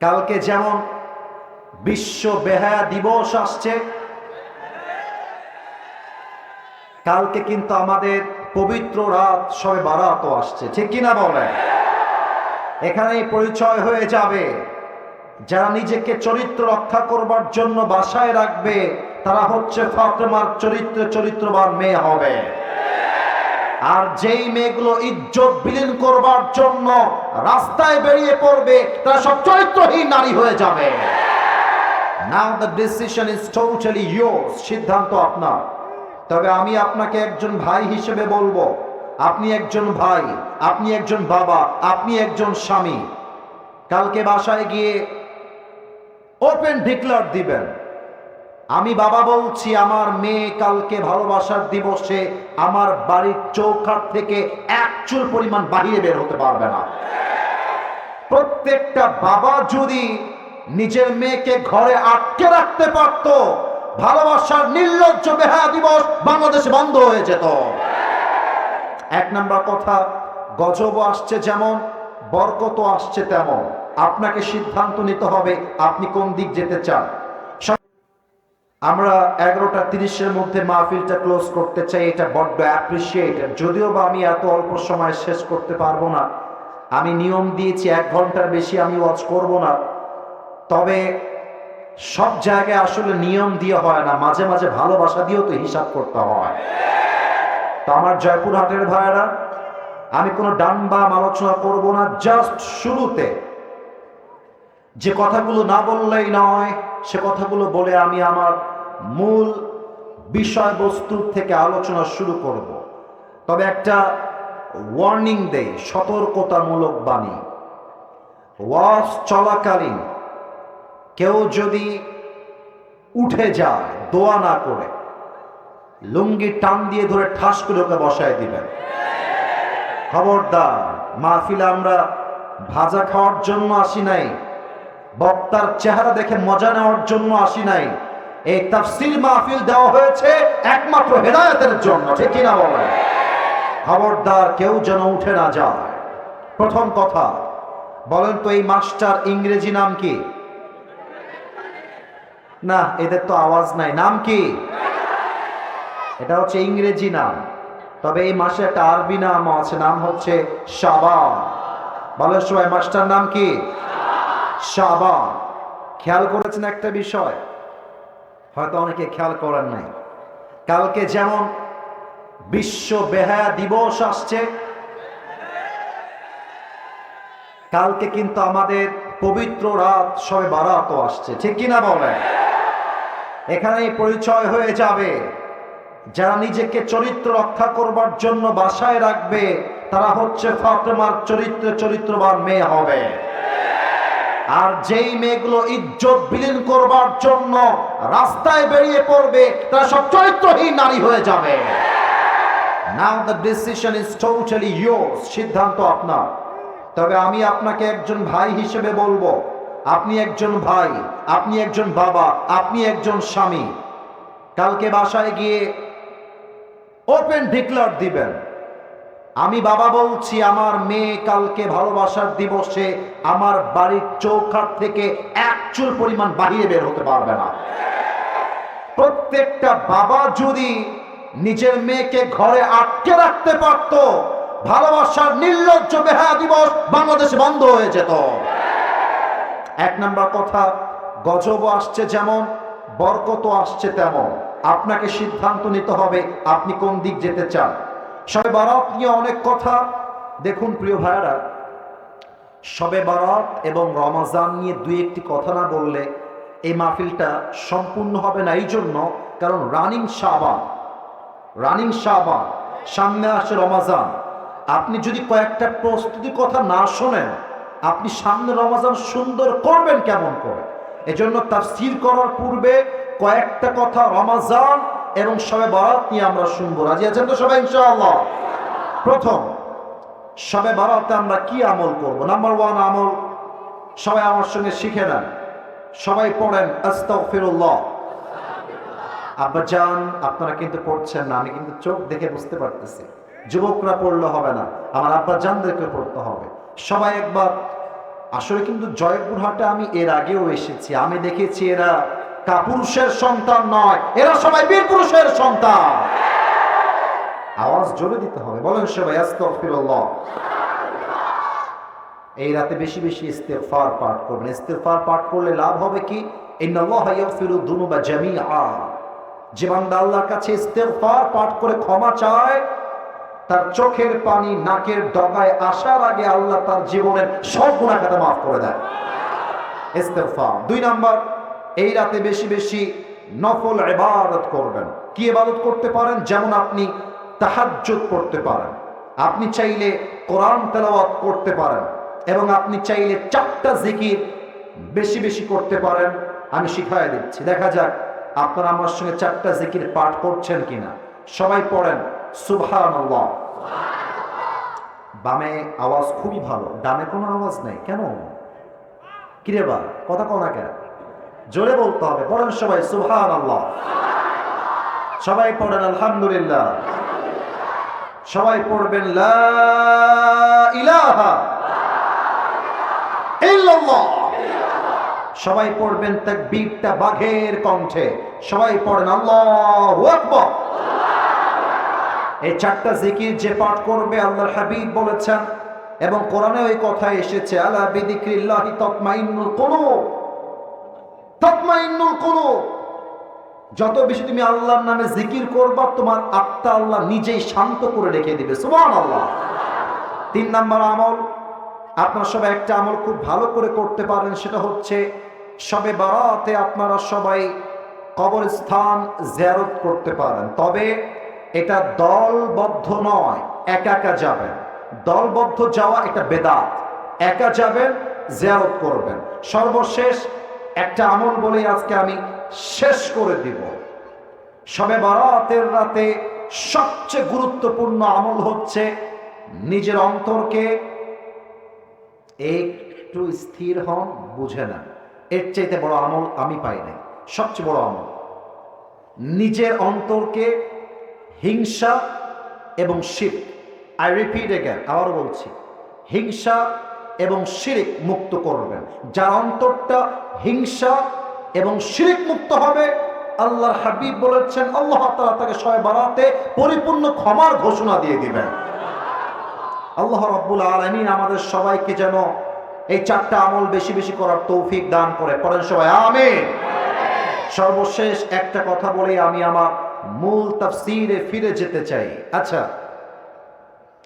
কালকে যেমন বিশ্ব বেহায়া দিবস আসছে, কালকে কিন্তু আমাদের পবিত্র রাত সবে বারাত আসছে। ঠিক কিনা বলেন? এখানেই পরিচয় হয়ে যাবে। যারা নিজেকে চরিত্র রক্ষা করবার জন্য বাসায় রাখবে, তারা হচ্ছে ফাতেমার চরিত্রে চরিত্রবান মেয়ে হবে। আর যেই মেয়েগুলো ইজ্জত বিলীন করবার জন্য রাস্তায় বেরিয়ে পড়বে, তারা সব চরিত্রহীন নারী হয়ে যাবে। Now the decision is totally yours সিদ্ধান্ত আপনার। তবে আমি আপনাকে একজন ভাই হিসেবে বলব, আপনি একজন ভাই, আপনি একজন বাবা, আপনি একজন স্বামী। কালকে বাসায় গিয়ে ওপেন ডিক্লার দিবেন। আমি বাবা বলছি, আমার মেয়ে কালকে ভালোবাসার দিবসে আমার বাড়ির চৌকাঠ থেকে এক চুল পরিমাণ বাহিরে বের হতে পারবে না। প্রত্যেকটা বাবা যদি নিজের মেয়েকে ঘরে আটকে রাখতে পারত, ভালোবাসার নির্লজ্জ বেহা দিবস বাংলাদেশে বন্ধ হয়ে যেত। এক নাম্বার কথা, গজব আসছে যেমন বরকত আসছে তেমন। আপনাকে সিদ্ধান্ত নিতে হবে আপনি কোন দিক যেতে চান। আমরা এগারোটা তিরিশের মধ্যে মাহফিলটা ক্লোজ করতে চাই, এটা বড্ড অ্যাপ্রিসিয়েটেড যদিও বা আমি এত অল্প সময় শেষ করতে পারব না, আমি নিয়ম দিয়েছি এক ঘণ্টার বেশি আমি ওয়াচ করব না। তবে সব জায়গায় আসলে নিয়ম দিয়ে হয় না, মাঝে মাঝে ভালোবাসা দিয়েও তো হিসাব করতে হয়। তো আমার জয়পুরহাটের ভাইয়েরা, আমি কোনো ডান বাম আলোচনা করব না জাস্ট শুরুতে। যে কথাগুলো না বললেই নয়, সে কথাগুলো বলে আমি আমার মূল বিষয়বস্তুর থেকে আলোচনা শুরু করব। তবে একটা ওয়ার্নিং দেই, সতর্কতামূলক বাণী। ওয়াজ চলাকালীন কেউ যদি উঠে যায় দোয়া না করে, লুঙ্গি টান দিয়ে ধরে ঠাস করে ওকে বসায় দিবেন। খবরদার, মাহফিলে আমরা ভাজা খাওয়ার জন্য আসি নাই, বক্তার চেহারা দেখে মজা নেওয়ার জন্য আসি নাই। এই তাফসির মাহফিল দেওয়া হয়েছে একমাত্র হেদায়তের জন্য, ঠিক কিনা বলেন? খবরদার কেউ যেন উঠে না যায়। প্রথম কথা, বলেন তো এই মাস্টার ইংরেজি নাম কি? না, এদের তো আওয়াজ নাই। নাম কি? এটা হচ্ছে ইংরেজি নাম। তবে এই মাসে একটা আরবি নাম আছে, নাম হচ্ছে শাবান। বলেন সবাই মাস্টার নাম কি? শাবান। খেয়াল করেছেন একটা বিষয়? হয়তো অনেকে খেয়াল করেন নাই। কালকে যেমন বিশ্ব বেহায়া দিবস আসছে, কালকে কিন্তু আমাদের পবিত্র রাত সবে বারাত আসছে। ঠিক কিনা বলেন? এখানেই পরিচয় হয়ে যাবে। যারা নিজেকে চরিত্র রক্ষা করবার জন্য বাসায় রাখবে, তারা হচ্ছে ফাতেমার চরিত্র চরিত্রবান মেয়ে হবে। আর যেই মেয়েগুলো ইজ্জত বিলীন করবার জন্য রাস্তায় বেরিয়ে পড়বে, তারা সব চরিত্রহীন নারী হয়ে যাবে। Now the decision is totally yours সিদ্ধান্ত আপনার। তবে আমি আপনাকে একজন ভাই হিসেবে বলব, আপনি একজন ভাই, আপনি একজন বাবা, আপনি একজন স্বামী। কালকে বাসায় গিয়ে ওপেন ডিক্লার দিবেন। আমি বাবা বলছি, আমার মেয়ে কালকে ভালোবাসার দিবসে আমার বাড়ির চৌকাঠ থেকে এক চুল পরিমাণ বাহিরে বের হতে পারবে না। প্রত্যেকটা বাবা যদি নিজের মেয়েকে ঘরে আটকে রাখতে পারত, ভালোবাসার নির্লজ্জ বেহা দিবস বাংলাদেশে বন্ধ হয়ে যেত। এক নাম্বার কথা গজব আসছে যেমন বরকত আসছে তেমন। আপনাকে সিদ্ধান্ত নিতে হবে আপনি কোন দিক যেতে চান। সবে বারাত নিয়ে অনেক কথা। দেখুন প্রিয় ভাইয়ারা, সবে বারাত এবং রমাজান নিয়ে দুই একটি কথা না বললে এই মাহফিলটা সম্পূর্ণ হবে না। এই জন্য কারণ রানিং শাবান রানিং শাবান, সামনে আসে রমাজান। আপনি যদি কয়েকটা প্রস্তুতি কথা না শোনেন, আপনি সামনে রমাজান সুন্দর করবেন কেমন করে? এজন্য তার স্থির করার পূর্বে কয়েকটা কথা রমাজান এবং সবে বারাত নিয়ে আমরা শুনব। রাজি আছেন তো সবাই, ইনশাআল্লাহ? প্রথম, সবে বারাতে আমরা কি আমল করব? নাম্বার ওয়ান আমল, সবাই আমার সঙ্গে শিখে নেন। সবাই পড়েন, আস্তাগফিরুল্লাহ। আব্বা জান, আপনারা কিন্তু পড়ছেন না, আমি কিন্তু চোখ দেখে বুঝতে পারতেছি। যুবকরা পড়লে হবে না, আমার আব্বা জানদেরকে পড়তে হবে। সবাই একবার, আসলে কিন্তু জয়পুরহাটে আমি এর আগেও এসেছি, আমি দেখেছি এরা কাপুরুষের সন্তান নয়, এরা সবাই বীর পুরুষের সন্তান। আওয়াজ জোরে দিতে হবে, বলেন সবাই, আস্তাগফিরুল্লাহ। এই রাতে বেশি বেশি ইস্তেফার পাঠ করবেন। ইস্তেফার পাঠ করলে লাভ হবে কি? যে বান্দা আল্লাহর কাছে ইস্তেগফার পাঠ করে ক্ষমা চায়, তার চোখের পানি নাকের ডগায় আসার আগে আল্লাহ তার জীবনের সব গুনাহ খাতা মাফ করে দেয় ইস্তেগফার। দুই নাম্বার এই রাতে বেশি বেশি নফল ইবাদত করবেন। কি ইবাদত করতে পারেন? যেমন আপনি তাহাজ্জুদ করতে পারেন। আপনি চাইলে কোরআন তেলাওয়াত করতে পারেন এবং আপনি চাইলে চারটা জিকির বেশি বেশি করতে পারেন। আমি শিখাই দিচ্ছি। দেখা যাক আপনারা আমার সঙ্গে চারটা জিকির পাঠ করছেন কিনা। সবাই পড়েন, সুবহানাল্লাহ। বামে আওয়াজ খুবই ভালো, ডানে কোনো আওয়াজ নেই। কেন? কিরে বা, কথা কও না কেন? জোরে বলতে হবে পড়েন সবাই সুবহান আল্লাহ সবাই পড়েন, আলহামদুলিল্লাহ। সবাই পড়বেন সবাই পড়বেন তাকবীরটা বাঘের কণ্ঠে। সবাই পড়েন, আল্লাহু এই চারটা জিকির যে পাঠ করবে আল্লাহর হাবিব বলেছেন এবং কোরআনে ওই কথা এসেছে, আলা বিদিক্রিল্লাহি তাতমাইন্নুল কুলুব। যত বেশি তুমি আল্লাহর নামে জিকির করবা, তোমার আত্মা আল্লাহ নিজেই শান্ত করে রেখে দিবে। সুবহানাল্লাহ। তিন নাম্বার আমল। আপনারা সবাই একটা আমল খুব ভালো করে করতে পারেন, সেটা হচ্ছে সবে বারাতে আপনারা সবাই কবরস্থান জিয়ারত করতে পারেন। তবে এটা দলবদ্ধ নয়, একা একা যাবেন। দলবদ্ধ যাওয়া এটা বেদাত। একা যাবেন, জিয়ারত করবেন। সর্বশেষ একটা আমল বলেই আজকে আমি শেষ করে দিব। সবে বারাতের রাতে সবচেয়ে গুরুত্বপূর্ণ আমল হচ্ছে নিজের অন্তরকে একটু স্থির হন, বুঝে না এর চাইতে বড় আমল আমি পাই নাই। সবচেয়ে বড় আমল, নিজের অন্তরকে হিংসা এবং শির আই রিপিট এগেন আবারও বলছি, হিংসা এবং শিরিক মুক্ত করবেন। যার অন্তরটা হিংসা এবং শিরিক মুক্ত হবে, আল্লাহর হাবিব বলেছেন, আল্লাহ তালা তাকে সয় বাড়াতে পরিপূর্ণ ক্ষমার ঘোষণা দিয়ে দিবেন। আল্লাহ রব্বুল আলমিন আমাদের সবাইকে যেন এই চারটা আমল বেশি বেশি করার তৌফিক দান করে। পড়েন সবাই আমি সর্বশেষ একটা কথা বলে, আমি আমার মূল তাফসিরে ফিরে যেতে চাই। আচ্ছা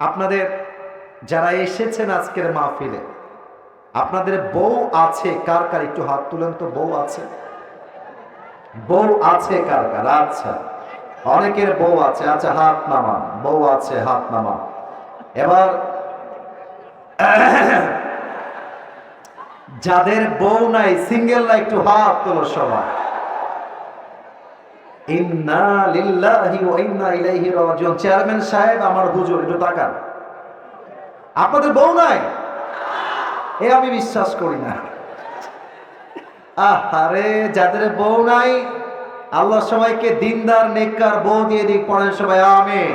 আপনাদের যারা এসেছেন আজকের মাহফিলে, আপনাদের বউ আছে কার কার? একটু হাত তুলেন তো, বউ আছে। বউ আছে কার কার? আচ্ছা অনেকের বউ আছে। আচ্ছা হাত নামান। বউ আছে, হাত নামান। এবার যাদের বউ নাই, সিঙ্গেল না, একটু হাত তোলো সবাই। ইন্না লিল্লাহি ওয়া ইন্না ইলাইহি রাজিউন। চেয়ারম্যান সাহেব, আমার হুজুর, একটু তাকান। আপনাদের বউ নাই? এ আমি বিশ্বাস করি না। আরে যাদের বউ নাই, আল্লাহ সবাইকে দিনদার, নেককার বউ দিয়ে দিক, পড়েন সবাই, আমিন।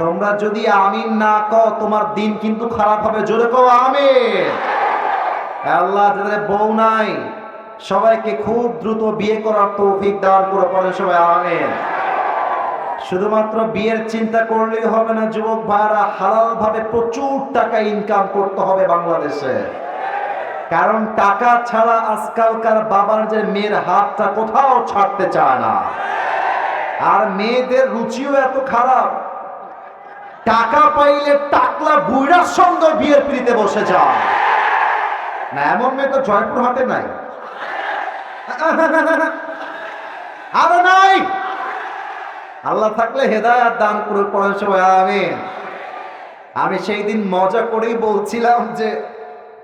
তোমরা যদি আমিন না কও, তোমার দিন কিন্তু খারাপ হবে, জোরে কও, আমিন। আল্লাহ, যাদের বউ নাই, সবাইকে খুব দ্রুত বিয়ে করার তৌফিক দান করে, পড়েন সবাই, আমিন। শুধুমাত্র বিয়ের চিন্তা করলেই হবে না, যুবক ভাইরা হালাল ভাবে প্রচুর টাকা ইনকাম করতে হবে বাংলাদেশে। কারণ টাকা ছাড়া আজকালকার বাবার যে মেয়ের হাতটা কোথাও ছাড়তে চায় না। আর মেয়েদের রুচিও এত খারাপ। টাকা পাইলে টাকলা বুইড়ার সঙ্গে বিয়ের পিড়িতে বসে যায়। না, এমন মেয়ে তো জয়পুর হাটে নাই। আরে নাই! আল্লাহ থাকলে হেদায়াত দান করে পড়েন সবাই আমি আমি সেই দিন মজা করেই বলছিলাম যে,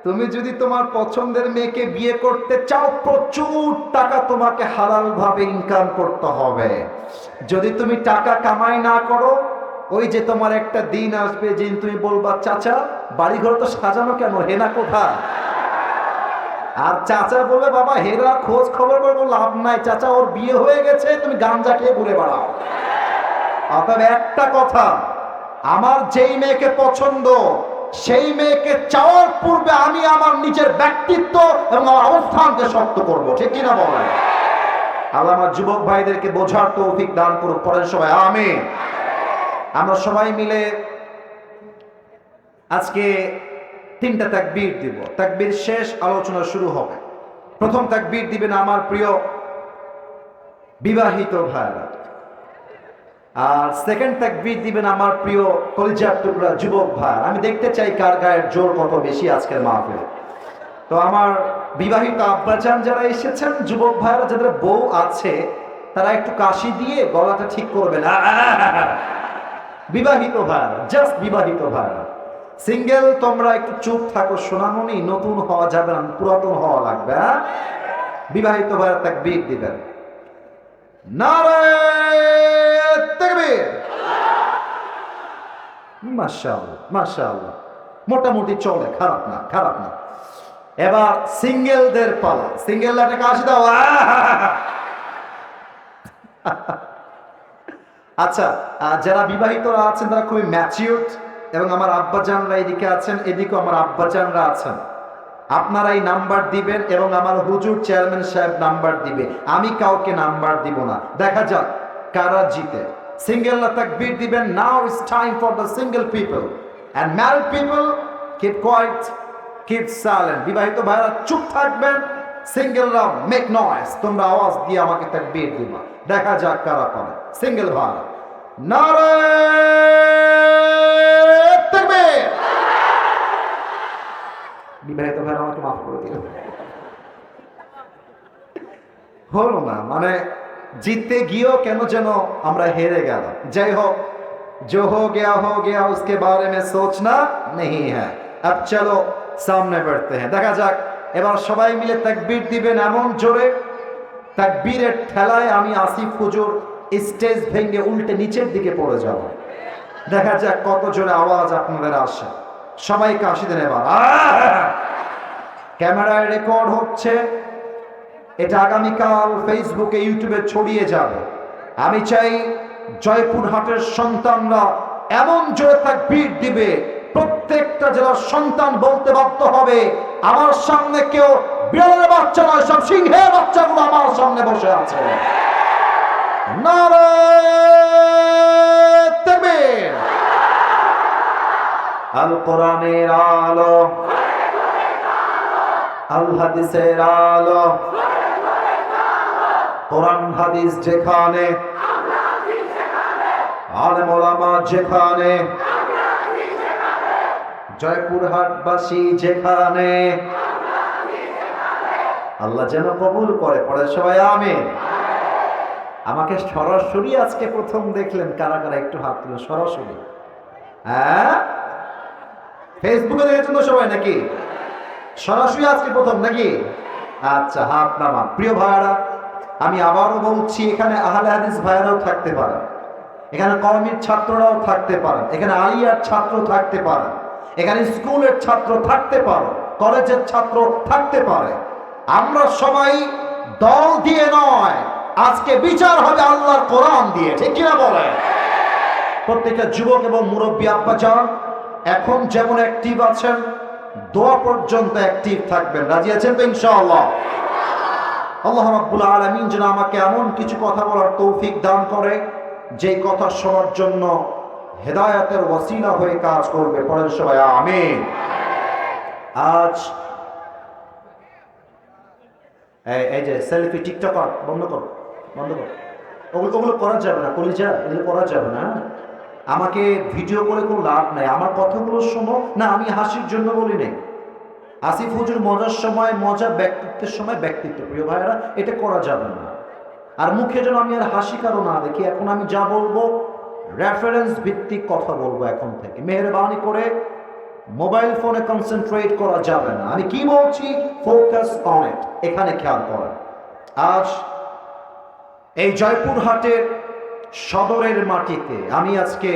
তুমি যদি তোমার পছন্দের মেয়েকে বিয়ে করতে চাও, প্রচুর টাকা তোমাকে হালাল ভাবে ইনকাম করতে হবে। যদি তুমি টাকা কামাই না করো, ওই যে তোমার একটা দিন আসবে, যেদিন তুমি বলবা, চাচা, বাড়িঘর তো সাজানো কেন? হেনা কোথায়? আর চাচা বলবে, বাবা হেরা খোঁজ খবর করে লাভ নাই। চাচা, ওর বিয়ে হয়ে গেছে, তুমি গাঞ্জা খেয়ে ঘুরে বেড়াও। অতএব একটা কথা, আমার যেই মেয়েকে পছন্দ, সেই মেয়েকে চাওয়ার পূর্বে আমি আমার নিজের ব্যক্তিত্ব এবং আমার অবস্থানকে শক্ত করব, ঠিক কিনা বলেন? আল্লাহ আমার যুবক ভাইদেরকে বোঝার দান করুক, পরের সবাই আমি আমরা সবাই মিলে আজকে তিনটা তাকবীর দিব। তাকবীর শেষ, আলোচনা শুরু হবে। প্রথম তাকবীর দিবেন আমার প্রিয় বিবাহিত ভাইরা আর সেকেন্ড তাকবীর দিবেন আমার প্রিয় কলিজার টুকরা যুবক ভাই। আমি দেখতে চাই কার গায়ের জোর কত বেশি আজকের মাহফিলে। তো আমার বিবাহিত আব্বাজান যারা এসেছেন, যুবক ভাইরা যাদের বউ আছে, তারা একটু কাশি দিয়ে গলাটা ঠিক করবেন। বিবাহিত ভাইরা জাস্ট বিবাহিত ভাইরা সিঙ্গেল তোমরা একটু চুপ থাকো, সোনামণি, নতুন হওয়া যাবে না, পুরাতন হওয়া লাগবে হ্যাঁ? বিবাহিত ভাইরা তাকবীর দিবেন। নারায় মাশাআল্লাহ মাশাআল্লাহ। মোটামুটি চলে, খারাপ না খারাপ না। এবার সিঙ্গেলদের পালা। দাও। আচ্ছা যারা বিবাহিতরা আছেন, তারা খুবই ম্যাচিউরড এবং আমার আব্বাজানরা এদিকে আছেন, এদিকেও আমার আব্বাজানরা আছেন। আপনারা এই নাম্বার দিবেন, এবং আমার হুজুর চেয়ারম্যান সাহেব নাম্বার দিবে। আমি কাউকে নাম্বার দিব না। দেখা যাক, কারা জিতে। সিঙ্গেলরা তাকবীর দিবেন now is time for the single people and married people keep quiet keep silent বিবাহিত ভাইরা চুপ থাকবেন সিঙ্গেলরা মেক নয়েস তোমরা আওয়াজ দিয়ে আমাকে তাকবীর দিবা। দেখা যাক কারা পারে সিঙ্গেল ভাই, নারে তাকবীর! বিবাহিত ভাইরা আমাকে মাফ করে দিল। হলো না মানে জিততে গিয়েও কেন যেন আমরা হেরে গেলাম যাই হোক जो हो गया हो गया उसके बारे में सोचना नहीं है अब चलो सामने बढ़ते हैं দেখা যাক এবার সবাই মিলে তাকবীর দিবেন এমন জোরে তাকবীরের ঠেলায় আমি আসিফ হুজুর স্টেজ ভেঙে উল্টে নিচের দিকে পড়ে যাব দেখা যাক কত জোরে আওয়াজ আপনাদের আসে সবাই কাশি দেন এবার আহ! ক্যামেরায় রেকর্ড হচ্ছে এটা আগামীকাল ফেসবুকে ইউটিউবে ছড়িয়ে যাবে। আমি চাই জয়পুরহাটের সন্তানরা এমন জোরে তাকবীর দিবে, প্রত্যেকটা জেলার সন্তান বলতে বাধ্য হবে, আমার সামনে কেউ বিড়ালের বাচ্চা নয়, সব সিংহের বাচ্চাগুলো আমার সামনে বসে আছে। আলো। আল হাদিসের আলো। কোরআন, হাদিস যেখানে আলেম ওলামা যেখানে, জয়পুরহাটবাসী যেখানে, আল্লাহ যেন কবুল করে পরে সবাই আমি আমাকে সরাসরি আজকে প্রথম দেখলেন কারা কারা একটু হাত তুলে, সরাসরি। হ্যাঁ? ফেসবুকে দেখেছেন তো সবাই নাকি? সরাসরি আজকে প্রথম নাকি? আচ্ছা হাত নামা প্রিয় ভাইয়ারা আমি আবারও বলছি, এখানে আহলে হাদিস ভাইয়ারাও থাকতে পারেন এখানে কওমির ছাত্ররাও থাকতে পারেন এখানে আলিয়ার ছাত্র থাকতে পারে। এখানে স্কুলের ছাত্র থাকতে পারে। কলেজের ছাত্র থাকতে পারে। আমরা সবাই দল দিয়ে নয়, আজকে বিচার হবে আল্লাহর কোরআন দিয়ে। ঠিক কিনা বলে প্রত্যেকটা যুবক এবং মুরব্বী আব্বা যান, এখন যেমন অ্যাক্টিভ আছেন, দোয়া পর্যন্ত অ্যাক্টিভ থাকবেন। রাজি আছেন তো ইনশাআল্লাহ? আল্লাহ রাব্বুল আলামিন যেন আমাকে এমন কিছু কথা বলার তৌফিক দান করে, যেই কথা শোনার জন্য হেদায়াতের ওয়াসিলা হয়ে কাজ করবে। পরের সবাই আমি আজ এই যে সেলফি টিকটক বন্ধ করো বন্ধ করো। ওগুলো ওগুলো করা যাবে না, কলিজা, এগুলো করা যাবে না আমাকে ভিডিও করে কোনো লাভ নাই। আমার কথাগুলো শোনো। না, আমি হাসির জন্য বলি নেই। আসিফ হুজুর মজার সময়, মজা ব্যক্তিত্বের সময় ব্যক্তিত্ব। প্রিয় ভাইয়েরা, এটা করা যাবে না। আর মুখে যেন আমি আর হাসি কারও না দেখি, এখন আমি যা বলব রেফারেন্স ভিত্তিক কথা বলব এখন থেকে। মেহরবানি করে মোবাইল ফোনে কনসেন্ট্রেট করা যাবে না। আমি কি বলছি? ফোকাস অন ইট এখানে খেয়াল করেন। আজ এই জয়পুরহাটের সদরের মাটিতে আমি আজকে